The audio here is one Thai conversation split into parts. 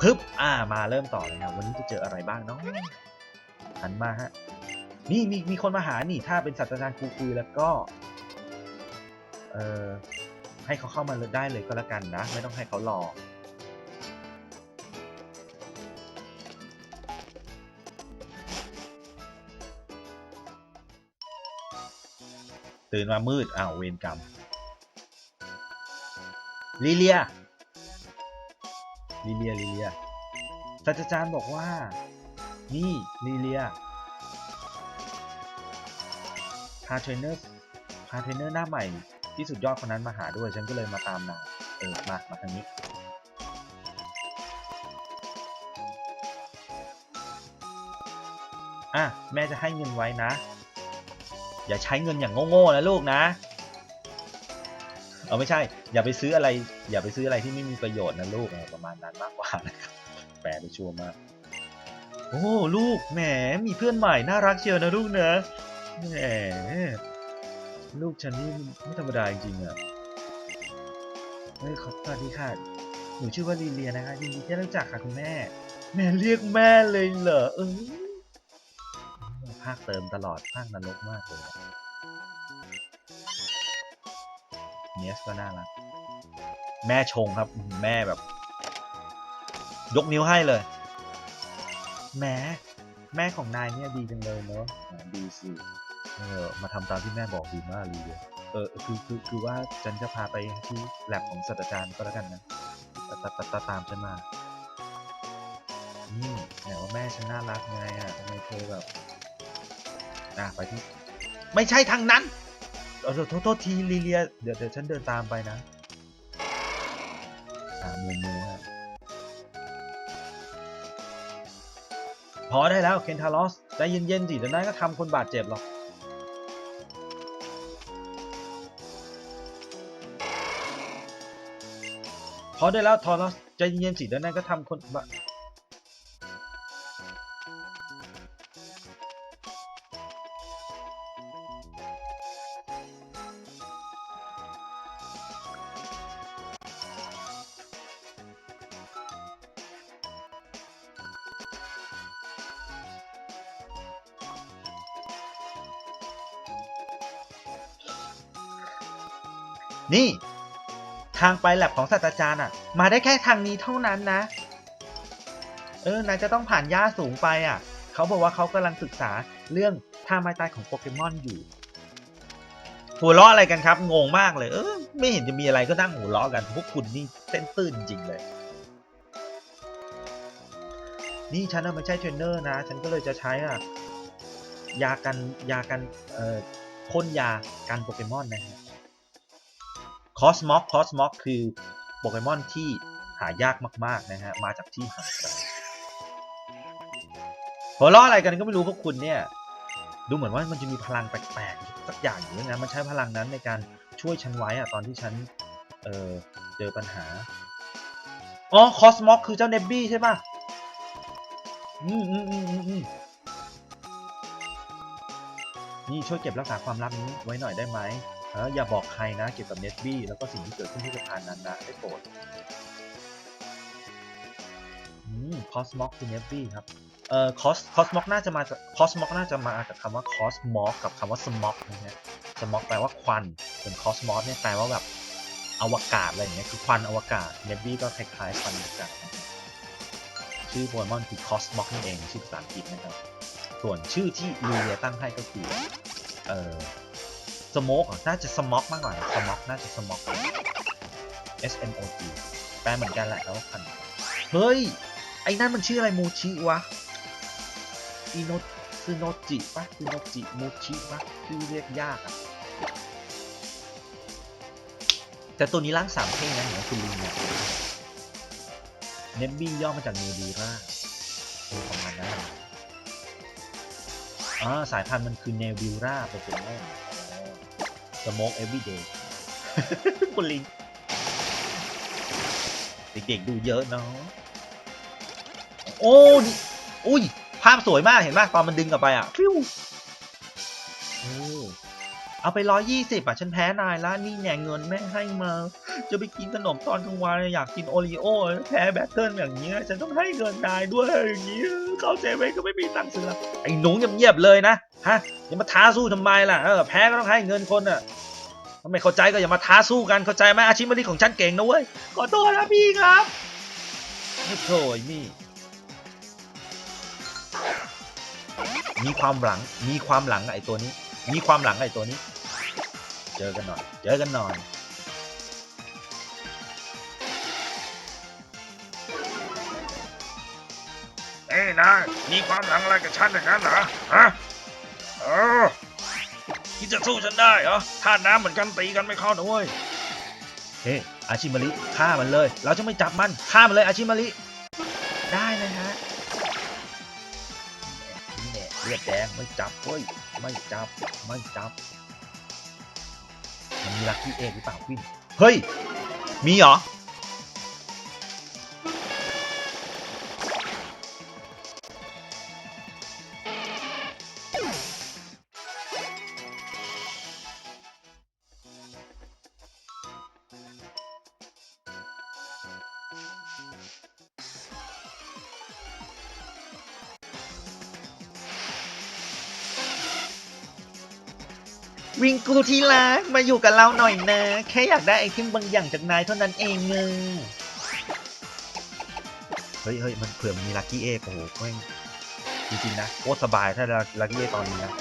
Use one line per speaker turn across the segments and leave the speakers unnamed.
พึบอ่ามาเริ่มต่อเลยนะวันนี้จะเจออะไรบ้างเนาะหันมาฮะนี่มีมีคนมาหานี่ถ้าเป็นศาสตราจารย์ครูคุยแล้วก็เออให้เขาเข้ามาเลยได้เลยก็แล้วกันนะ ไม่ต้องให้เขารอตื่นมามืดอ้าวเวรกรรมลิเลีย ลิเลียลิเลียศาสตราจารย์บอกว่า นี่ลิเลียพาเทรนเนอร์พาเทรนเนอร์หน้าใหม่ที่สุดยอดคนนั้นมาหาด้วยฉันก็เลยมาตามนางเออมามาทางนี้อะแม่จะให้เงินไว้นะ อย่าใช้เงินอย่างโง่ๆนะลูกนะ เออไม่ใช่ อย่าไปซื้ออะไร อย่าไปซื้ออะไรที่ไม่มีประโยชน์นะลูกประมาณนั้นมากกว่านะครับแปลไปชัวร์มาก โอ้ลูกแหมมีเพื่อนใหม่น่ารักเชียวนะลูกเนอะแหมลูกฉันนี่ไม่ธรรมดาจริงๆอะเฮ้ยขอสวัสดีค่ะ หนูชื่อว่าลีเลียนะคะยินดีที่ได้รู้จักค่ะคุณแม่ แม่เรียกแม่เลยเหรอเออภาคเติมตลอดภาคนรกมากเลย เนสก็น่ารัก แม่ชงครับ แม่แบบ ยกนิ้วให้เลยแหม้แม่ของนายเนี่ยดีจังเลยเนอะอ่าดีสิเออมาทำตามที่แม่บอกดีมากลีเลย เออคือคือคือว่าฉันจะพาไปที่แลบของศาสตราจารย์ก็แล้วกันนะตาตาตาตาตามฉันมานี่ไหนว่าแม่ฉันน่ารักไงอะทำไมเธอแบบอะไปที่ ไม่ใช่ทางนั้น เออโทษโทษทีลีเลีย เดี๋ยวเดี๋ยวฉันเดินตามไปนะอ่ามูมูฮะพอได้แล้วเคนทารอสใจเย็นๆสิเดี๋ยวนั้นก็ทำคนบาดเจ็บหรอกพอได้แล้วทอรอสใจเย็นๆสิเดี๋ยวนั้นก็ทำคนบานี่างไปแลบของศาสตราจารย์อะ มาได้แค่ทางนี้เท่านั้นนะ เออนายจะต้องผ่านหญ้าสูงไปอะ เขาบอกว่าเขากำลังศึกษาเรื่องท่าไม้ตายของโปเกมอนอยู่ หัวเราะอะไรกันครับ งงมากเลย เออไม่เห็นจะมีอะไรก็นั่งหัวเราะกัน พวกคุณนี่เส้นตื้นจริงเลย นี่ฉันน่ะไม่ใช่เทรนเนอร์นะ ฉันก็เลยจะใช้อะยากันยากันเอ่อพ่นยากันโปเกมอนนะฮะ คอสมอกคอสมอกคือโปเกมอนที่หายากมาก ๆ นะฮะ มาจากที่ห่างไกลหัวล้ออะไรกันก็ไม่รู้พวกคุณเนี่ย ดูเหมือนว่ามันจะมีพลังแปลกๆสักอย่างอยู่นะ มันใช้พลังนั้นในการช่วยฉันไว้อะตอนที่ฉัน เออเจอปัญหา อ๋อ คอสมอกคือเจ้าเนบบี้ใช่ปะอืมอืมอืมอืมอืมนี่ช่วยเก็บรักษาความลับนี้ไว้หน่อยได้ไหม เอออย่าบอกใครนะเกี่ยวกับเน็ตบี้แล้วก็สิ่งที่เกิดขึ้นที่สะพานนั้นนะได้โปรดอืมคอสมอกคือเน็ตบี้ครับเอ่อคอสคอสมอกน่าจะมาจากคอสมอกน่าจะมาจากคำว่าคอสมอกกับคำว่าสมอกนะฮะสมอกแปลว่าควันส่วนคอสมอสเนี่ยแปลว่าแบบอวกาศอะไรอย่างเงี้ยคือควันอวกาศเน็ตบี้ก็คล้ายๆควันอวกาศชื่อโปเกมอนคือคอสมอกนั่นเองชื่อภาษาอังกฤษนะครับส่วนชื่อที่ลูเรียตั้งให้ก็คือเอ่อ สโมกน่าจะสม็อกมากกว่าสม็อกน่าจะสม็อก S M O G แปลเหมือนกันแหละแล้วพันเฮ้ย ไอ้นั่นมันชื่ออะไรมูชิวะอิโนซึโนจิปะซึโนจิมูชิปะชื่อเรียกยากอะแต่ตัวนี้ร่างสามเท่งนะเหมือนคุณลิงเนี่ยเนบบี้ย่อมาจากเนบิราคือประมาณนั้นอ่าสายพันธุ์มันคือเนวิราโปเกมอน สโมก everyday คุณลิง เด็กๆดูเยอะเนาะโอ้นี่อุ้ย ภาพสวยมากเห็นไหมตอนมันดึงกลับไปอะฟิวโอ้เอาไปร้อยยี่สิบอะ ฉันแพ้นายแล้วนี่แน่เงินแม่ให้มา จะไปกินขนมตอนกลางวันอยากกินโอรีโอแพ้แบตเทิลอย่างเงี้ย ฉันต้องให้เงินนายด้วยอย่างเงี้ยเข้าเซเว่นก็ไม่มีตังค์ซื้อละไอ้หนูเงียบๆเลยนะ ฮะอย่ามาท้าสู้ทำไมล่ะเออแพ้ก็ต้องให้เงินคนอะ ถ้าไม่เข้าใจก็อย่ามาท้าสู้กันเข้าใจไหมอาชีพนี้ของฉันเก่งนะเว้ยขอโทษนะพี่ครับไม่โถยมี่มีความหลัง มีความหลังไอ้ตัวนี้ มีความหลังไอ้ตัวนี้ เจอกันหน่อย เจอกันหน่อย
เอ้ยนายมีความหลังอะไรกับฉันอย่างนั้นเหรอ ฮะ เออ คิดจะสู้ฉันได้เหรอท่าน้ำเหมือนกันตีกันไม่เข้านะเว้ย
เฮ้ยอาชิมาริฆ่ามันเลย เราจะไม่จับมันฆ่ามันเลยอาชิมาริได้เลยฮะนี่แน่เลือดแดงไม่จับเว้ยไม่จับไม่จับมันมีลักกี้เอกหรือเปล่าวินเฮ้ยมีเหรอ วิงกูที่รักมาอยู่กับเราหน่อยนะ แค่อยากได้ไอเทมบางอย่างจากนายเท่านั้นเองเนอะเฮ้ยเฮ้ยมันเผื่อมันมีลักกี้เอกโอ้โหแม่งจริงๆนะโคตรสบายถ้าลักกี้เอกตอนนี้นะ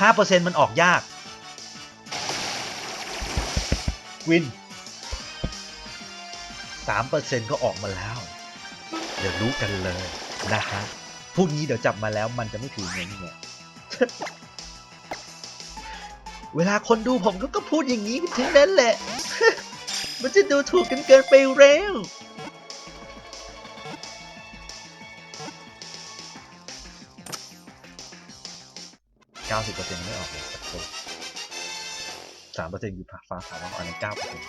ห้าเปอร์เซ็นต์มันออกยาก วิน สามเปอร์เซ็นต์ก็ออกมาแล้ว เดี๋ยวรู้กันเลยนะฮะพรุ่งนี้เดี๋ยวจับมาแล้วมันจะไม่ถือเงินเนี่ยเวลาคนดูผมก็ก็พูดอย่างนี้ทั้งนั้นแหละ มันจะดูถูกกันเกินไปเร็วเก้าสิบเปอร์เซ็นต์ไม่ออกเลยสักคนสามเปอร์เซ็นต์อยู่าฟ้าผ่าแล้วอันนั้นเก้าเปอร์เซ็นต์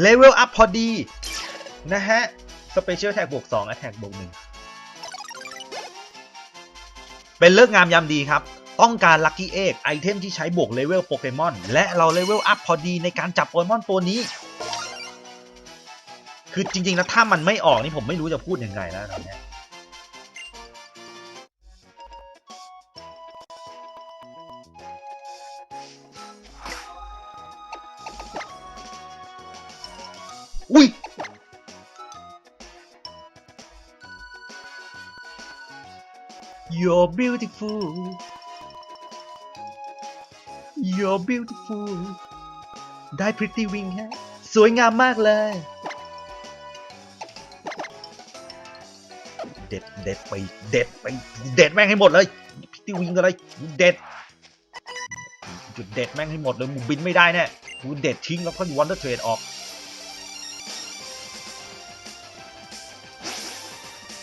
เลเวลอัพพอดี นะฮะ สเปเชียลแท็กบวก2 a t แท็กบวก1เป็นเลิกงามยามดีครับ ต้องการลัคกี้เอกไอเทมที่ใช้บวกเลเวลโปเกมอน และเราเลเวลอัพพอดีในการจับโปเกมอนตัวนี้ คือจริงๆแล้วถ้ามันไม่ออกนี่ผมไม่รู้จะพูดยังไงแล้วตอนเ beautiful You're beautiful ได้ Pretty Wing ฮะ สวยงามมากเลย เด็ดเด็ดไป เด็ดไป เด็ดแม่งให้หมดเลย Pretty Wing อะไรเด็ด จุดเด็ดแม่งให้หมดเลยมึงบินไม่ได้แน่กูเด็ดทิ้งแล้วก็วอนเดอร์เทรดออก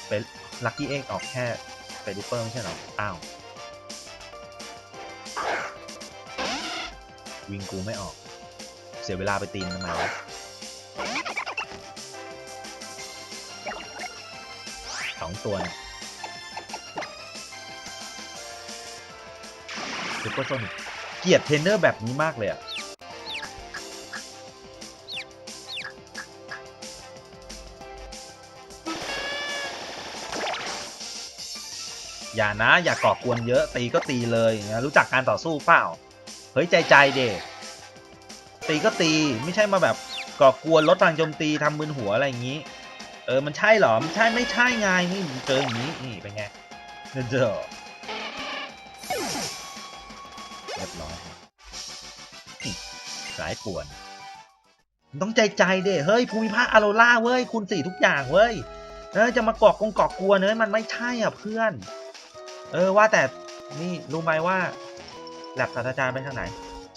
เป็นลัคกี้เอ็กออกแค่ เฟรดิเปอร์ไม่ใช่เหรอ อ้าว วิงกูไม่ออก เสียเวลาไปตีนทำไมวะสองตัวเนี่ยซูเปอร์โซนิกเกลียดเทรนเนอร์แบบนี้มากเลยอะ อย่านะ อย่าก่อกวนเยอะตีก็ตีเลยอย่างเงี้ยรู้จักการต่อสู้เปล่า เฮ้ยใจใจเด็ตีก็ตีไม่ใช่มาแบบก่อกวนลดพลังโจมตีทำมึนหัวอะไรอย่างงี้ เออมันใช่เหรอมันใช่ไม่ใช่ไงนี่เจออย่างนี้นี่เป็นไงเด้อเรียบร้อยสายป่วนต้องใจใจเด้เฮ้ยภูมิภาคอาโรล่าเว้ยคูณสี่ทุกอย่างเว้ยเออจะมากอกกงกอกกวนเนยมันไม่ใช่อะเพื่อน เออว่าแต่นี่รู้ไหมว่าแลบศาสตราจารย์ไปทางไหน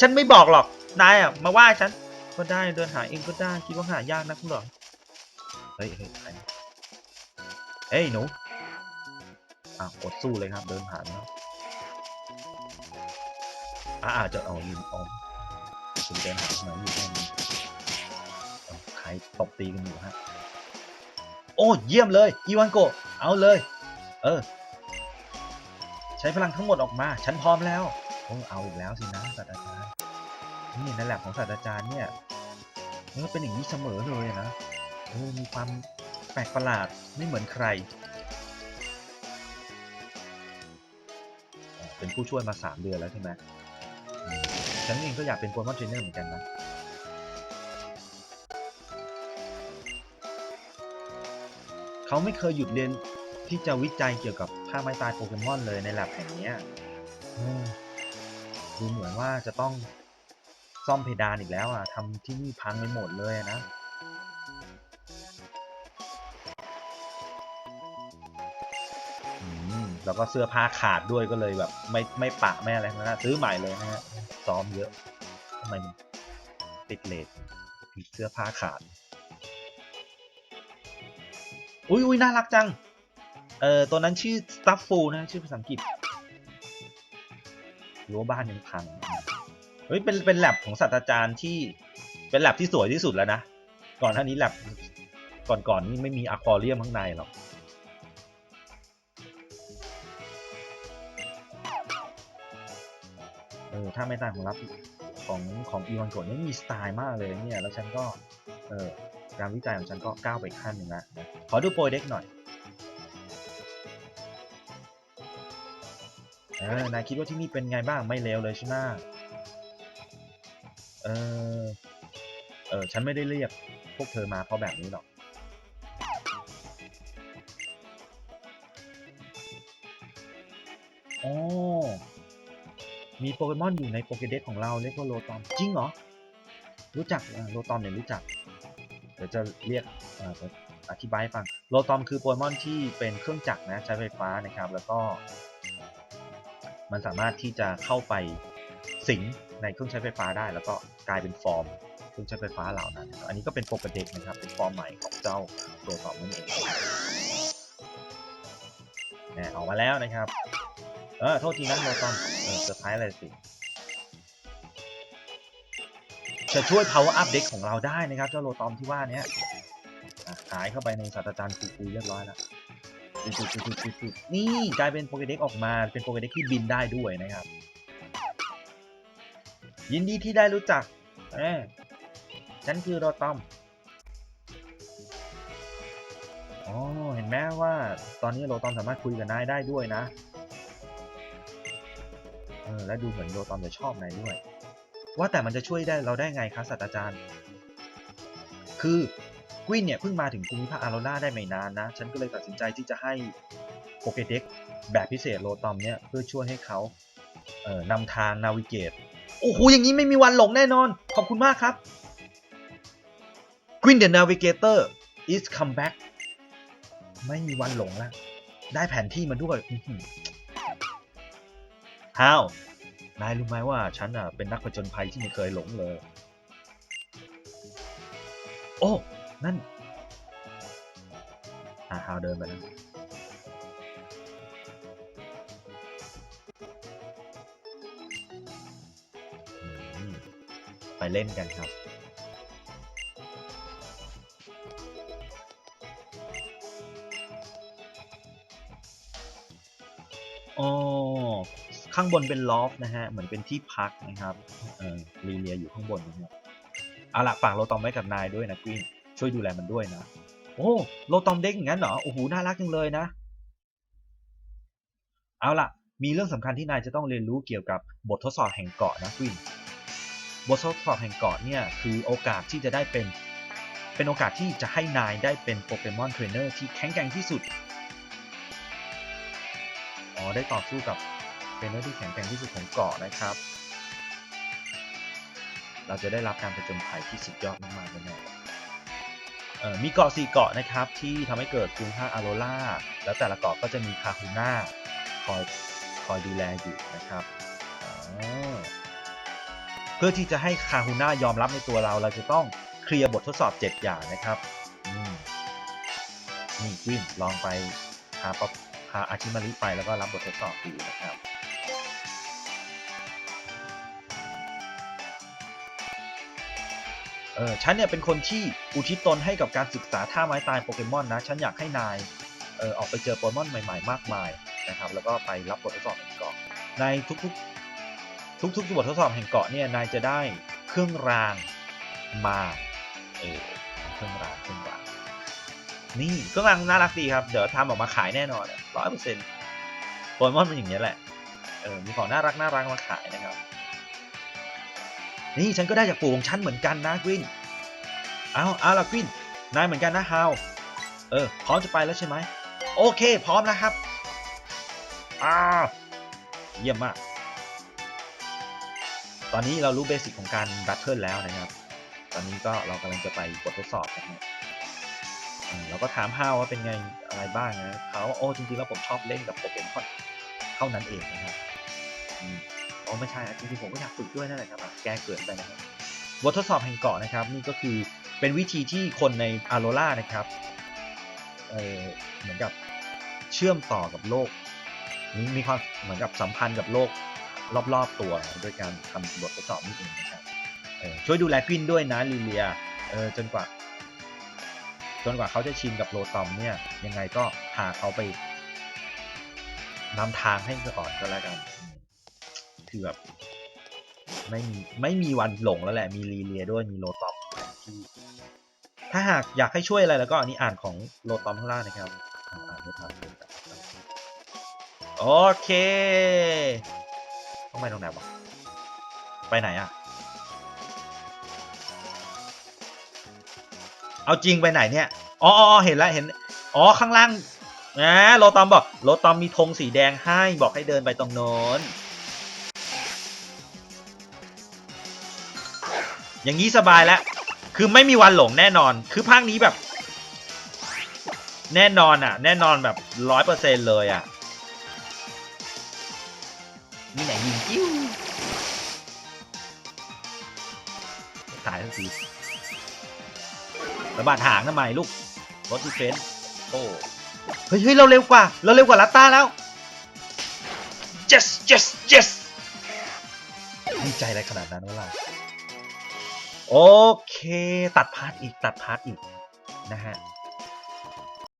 ฉันไม่บอกหรอก นายอะมาว่าฉันก็ได้เดินหาเองก็ได้คิดว่าหายากนักเหรอเฮ้ยเฮ้ยใครเฮ้ยหนูอะกดสู้เลยครับ เดินผ่านแล้วอะอาจจะเอายืนอมคุณเดินหาทำไมอยู่แค่นี้เอ้าใครตบตีกันอยู่ฮะโอ้เยี่ยมเลยอีวานโก เอาเลย เออ ใช้พลังทั้งหมดออกมา ฉันพร้อมแล้วโอ้เอาอีกแล้วสินะศาสตราจารย์นี่นั่นแหละของศาสตราจารย์เนี่ยมันเป็นอย่างนี้เสมอเลยนะเออมีความแปลกประหลาดไม่เหมือนใคร เป็นผู้ช่วยมาสามเดือนแล้วใช่ไหมอืมฉันเองก็อยากเป็นโปรโมทเทรนเนอร์เหมือนกันนะเขาไม่เคยหยุดเรียน ที่จะวิจัยเกี่ยวกับผ้าไม้ตายโปเกมอนเลยในแลบแห่งนี้ดูเหมือนว่าจะต้องซ่อมเพดานอีกแล้วอะทำที่นี่พังไปหมดเลยนะแล้วก็เสื้อผ้าขาดด้วยก็เลยแบบ ไม่ไม่ปะไม่อะไรนะซื้อใหม่เลยนะฮะซ้อมเยอะทำไมติดเลทเสื้อผ้าขาด อุ้ยอุ้ยน่ารักจัง เออตัวนั้นชื่อ s t u f f u l นะ ชื่อภาษาอังกฤษรั้วบ้านยังพังเฮ้ยเป็นเป็นแลบของศาสตราจารย์ที่เป็นแลบที่สวยที่สุดแล้วนะ ก่อนหน้านี้แลบก่อนก่อนนี่ไม่มีอะควาเรียมข้างในหรอกเออถ้าไม่ตายของรับของของอีวานโกะนี่มีสไตล์มากเลยเนี่ย แล้วฉันก็เออการวิจัยของฉันก็ก้าวไปขั้นหนึ่งแล้วนะขอดูโปรเด็กหน่อย เออนายคิดว่าที่นี่เป็นไงบ้างไม่เลวเลยใช่ไหมเออ เออ ฉันไม่ได้เรียกพวกเธอมาเพราะแบบนี้หรอกอ๋อมีโปเกมอนอยู่ในโปเกเด็กของเราเรียกว่าโลตอม จริงเหรอ รู้จักโลตอมเนี่ยรู้จัก เดี๋ยวจะเรียกเอ่อจะอธิบายให้ฟัง โลตอมคือโปเกมอนที่เป็นเครื่องจักรนะ ใช้ไฟฟ้านะครับ แล้วก็ มันสามารถที่จะเข้าไปสิงในเครื่องใช้ไฟฟ้าได้ แล้วก็กลายเป็นฟอร์มเครื่องใช้ไฟฟ้าเหล่านั้น อันนี้ก็เป็นโปเกเด็กนะครับ เป็นฟอร์มใหม่ของเจ้าโลตอมนั่นเองแหมออกมาแล้วนะครับ เออ โทษทีนะโลตอมเออเซอร์ไพรส์อะไรสิ จะช่วย power up deck ของเราได้นะครับ เจ้าโลตอมที่ว่านี้หายเข้าไปในศาสตราจารย์คุยคุยเรียบร้อยแล้ว จุดจุดจุดจุดจุดนี่กลายเป็นโปเกเด็กออกมาเป็นโปเกเด็กที่บินได้ด้วยนะครับ ยินดีที่ได้รู้จักเออฉันคือโลตอมอ๋อเห็นไหมว่าตอนนี้โลตอมสามารถคุยกับนายได้ด้วยนะเออและดูเหมือนโลตอมจะชอบนายด้วย ว่าแต่มันจะช่วยได้เราได้ไงคะศาสตราจารย์ คือ กวินเนี่ยเพิ่งมาถึงภูมิภาคอาโรนาได้ไม่นานนะ ฉันก็เลยตัดสินใจที่จะให้โปเกเด็กแบบพิเศษโลตอมเนี่ยเพื่อช่วยให้เขาเอ่อนำทางนาวิเกต โอ้โห อย่างนี้ไม่มีวันหลงแน่นอน ขอบคุณมากครับ Queen the Navigator is come back ไม่มีวันหลงล้วได้แผนที่มาด้วยอื้อหือ How นายรู้ไหมว่าฉันอะเป็นนักผจญภัยที่ไม่เคยหลงเลย โอ้ นั่นอ่าฮาวเดินไปแล้วอืมไปเล่นกันครับอ๋อข้างบนเป็นลอฟนะฮะ เหมือนเป็นที่พักนะครับ เออลีเลียอยู่ข้างบนนะครับเอาละฝากโลตอมไว้กับนายด้วยนะกวิน ช่วยดูแลมันด้วยนะ โอ้โลตอมเด็กอย่างนั้นเหรอโอ้โหน่ารักจังเลยนะ เอาล่ะ มีเรื่องสำคัญที่นายจะต้องเรียนรู้เกี่ยวกับบททดสอบแห่งเกาะนะกวินบททดสอบแห่งเกาะเนี่ยคือโอกาสที่จะได้เป็นเป็นโอกาสที่จะให้นายได้เป็นโปเกมอนเทรนเนอร์ที่แข็งแกร่งที่สุด อ๋อ ได้ต่อสู้กับเทรนเนอร์ที่แข็งแกร่งที่สุดของเกาะนะครับ เราจะได้รับการผจญภัยที่สุดยอดมากๆแน่ๆเอ่อ มีเกาะสี่เกาะนะครับที่ทำให้เกิดภูมิภาคอาโรล่าแล้วแต่ละเกาะก็จะมีคาฮูน่าคอยคอยดูแลอยู่นะครับเพื่อที่จะให้คาฮูน่ายอมรับในตัวเรา เราจะต้องเคลียร์บททดสอบ 7 อย่างนะครับนี่กวินลองไปหาป๊อปพาอาชิมาริไปแล้วก็รับบททดสอบดูนะครับเออฉันเนี่ยเป็นคนที่ อุทิศตนให้กับการศึกษาท่าไม้ตายโปเกมอนนะ ฉันอยากให้นายเออออกไปเจอโปเกมอนใหม่ๆ มากมายนะครับ แล้วก็ไปรับบททดสอบแห่งเกาะ ในทุกๆ ทุกๆบททดสอบแห่งเกาะเนี่ย นายจะได้เครื่องรางมา เออ เครื่องราง เครื่องราง นี่เครื่องรางน่ารักดีครับ เดี๋ยวทำออกมาขายแน่นอนร้อยเปอร์เซ็นต์โปเกมอนเป็นอย่างนี้แหละ เออ มีของน่ารักน่ารักมาขายนะครับ นี่ฉันก็ได้จากปู่ของฉันเหมือนกันนะกวิน เอาเอาละกวินนายเหมือนกันนะฮาวเออพร้อมจะไปแล้วใช่ไหมโอเค พร้อมแล้วครับอ้าวเยี่ยมมาก ตอนนี้เรารู้เบสิกของการแบทเทิลแล้วนะครับ ตอนนี้ก็เรากำลังจะไปบททดสอบนะครับเราก็ถามฮาวว่าเป็นไงอะไรบ้างนะเขาโอ้จริงๆแล้วผมชอบเล่นกับโปเกมอนเท่านั้นเองนะครับอืมโอ้ไม่ใช่จริงๆผมก็อยากฝึกด้วยนั่นแหละครับ แกเกิดไปนะครับบททดสอบแห่งเกาะนะครับ นี่ก็คือ เป็นวิธีที่คนในอาโรล่านะครับเเหมือนกับเชื่อมต่อกับโลกมีมีความเหมือนกับสัมพันธ์กับโลกรอบๆตัว โดยการทำบททดสอบนี่เองนะครับช่วยดูแลกวินด้วยนะลิเลียเออจนกว่า จนกว่าเขาจะชินกับโลตอมเนี่ยยังไงก็พาเขาไปนำทางให้ก่อนก็แล้วกันคือแบบไม่มีไม่มีวันหลงแล้วแหละมีลีเลียด้วยมีโลตอม ถ้าหากอยากให้ช่วยอะไรแล้วก็อันนี้อ่านของโลตอมข้างล่างนะครับอ่านไม่ทันโอเคต้องไปตรงไหนวะไปไหนอะเอาจริงไปไหนเนี่ยอ๋อเห็นแล้วเห็นอ๋อข้างล่างนะโรตอมบอกโรตอมมีธงสีแดงให้บอกให้เดินไปตรงโน้นอย่างนี้สบายแล้ว คือไม่มีวันหลงแน่นอน คือภาคนี้แบบ แน่นอนอะแน่นอนแบบร้อยเปอร์เซ็นเลยอะนี่ไหนยิงกิ้วตายทันทีระบาดหางทำไมลูกรถดีเฟนส์โอ้เฮ้ยเฮ้ยเราเร็วกว่า เราเร็วกว่าลัตตาแล้ว yes yes yes ดีใจอะไรขนาดนั้นวะล่ะ โอเค ตัดพาร์ทอีกตัดพาร์ทอีกนะฮะ